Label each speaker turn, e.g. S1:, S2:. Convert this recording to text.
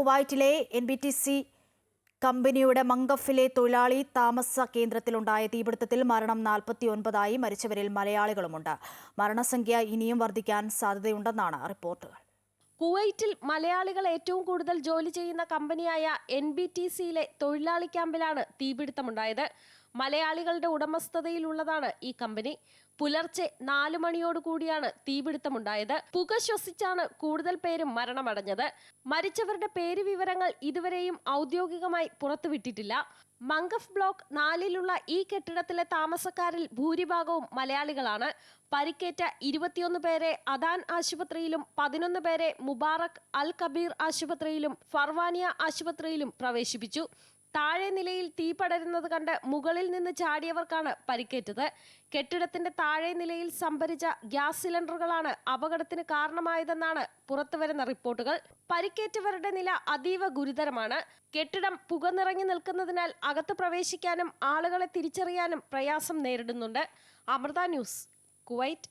S1: കുവൈറ്റിലെ N B T C കമ്പനിയുടെ മങ്കഫിലെ തൊഴിലാളി താമസ കേന്ദ്രത്തിലുണ്ടായ തീപിടുത്തത്തിൽ മരണം നാൽപ്പത്തി ഒൻപതായി മരിച്ചവരിൽ മലയാളികളുമുണ്ട്. മരണസംഖ്യ ഇനിയും വർദ്ധിക്കാൻ സാധ്യതയുണ്ടെന്നാണ് റിപ്പോർട്ടുകൾ.
S2: കുവൈറ്റിൽ മലയാളികൾ ഏറ്റവും കൂടുതൽ ജോലി ചെയ്യുന്ന കമ്പനിയായ എൻ ബി ടി സിയിലെ തൊഴിലാളി ക്യാമ്പിലാണ് തീപിടുത്തമുണ്ടായത്. മലയാളികളുടെ ഉടമസ്ഥതയിലുള്ളതാണ് ഈ കമ്പനി. പുലർച്ചെ നാലു മണിയോടുകൂടിയാണ് തീപിടുത്തമുണ്ടായത്. പുക ശ്വസിച്ചാണ് കൂടുതൽ പേരും മരണമടഞ്ഞത്. മരിച്ചവരുടെ പേര് വിവരങ്ങൾ ഇതുവരെയും ഔദ്യോഗികമായി പുറത്തുവിട്ടിട്ടില്ല. മങ്കഫ് ബ്ലോക്ക് നാലിലുള്ള ഈ കെട്ടിടത്തിലെ താമസക്കാരിൽ ഭൂരിഭാഗവും മലയാളികളാണ്. പരിക്കേറ്റ ഇരുപത്തിയൊന്ന് പേരെ അദാൻ ആശുപത്രിയിലും പതിനൊന്ന് പേരെ മുബാറക് അൽ കബീർ ആശുപത്രിയിലും ഫർവാനിയ ആശുപത്രിയിലും പ്രവേശിപ്പിച്ചു. താഴെ നിലയിൽ തീ പടരുന്നത് കണ്ട് മുകളിൽ നിന്ന് ചാടിയവർക്കാണ് പരിക്കേറ്റത്. കെട്ടിടത്തിന്റെ താഴെ നിലയിൽ സംഭരിച്ച ഗ്യാസ് സിലിണ്ടറുകളാണ് അപകടത്തിന് കാരണമായതെന്നാണ് പുറത്തുവരുന്ന റിപ്പോർട്ടുകൾ. പരിക്കേറ്റവരുടെ നില അതീവ ഗുരുതരമാണ്. കെട്ടിടം പുക നിറഞ്ഞു നിൽക്കുന്നതിനാൽ അകത്ത് പ്രവേശിക്കാനും ആളുകളെ തിരിച്ചറിയാനും പ്രയാസം നേരിടുന്നുണ്ട്. Amrita news Kuwait.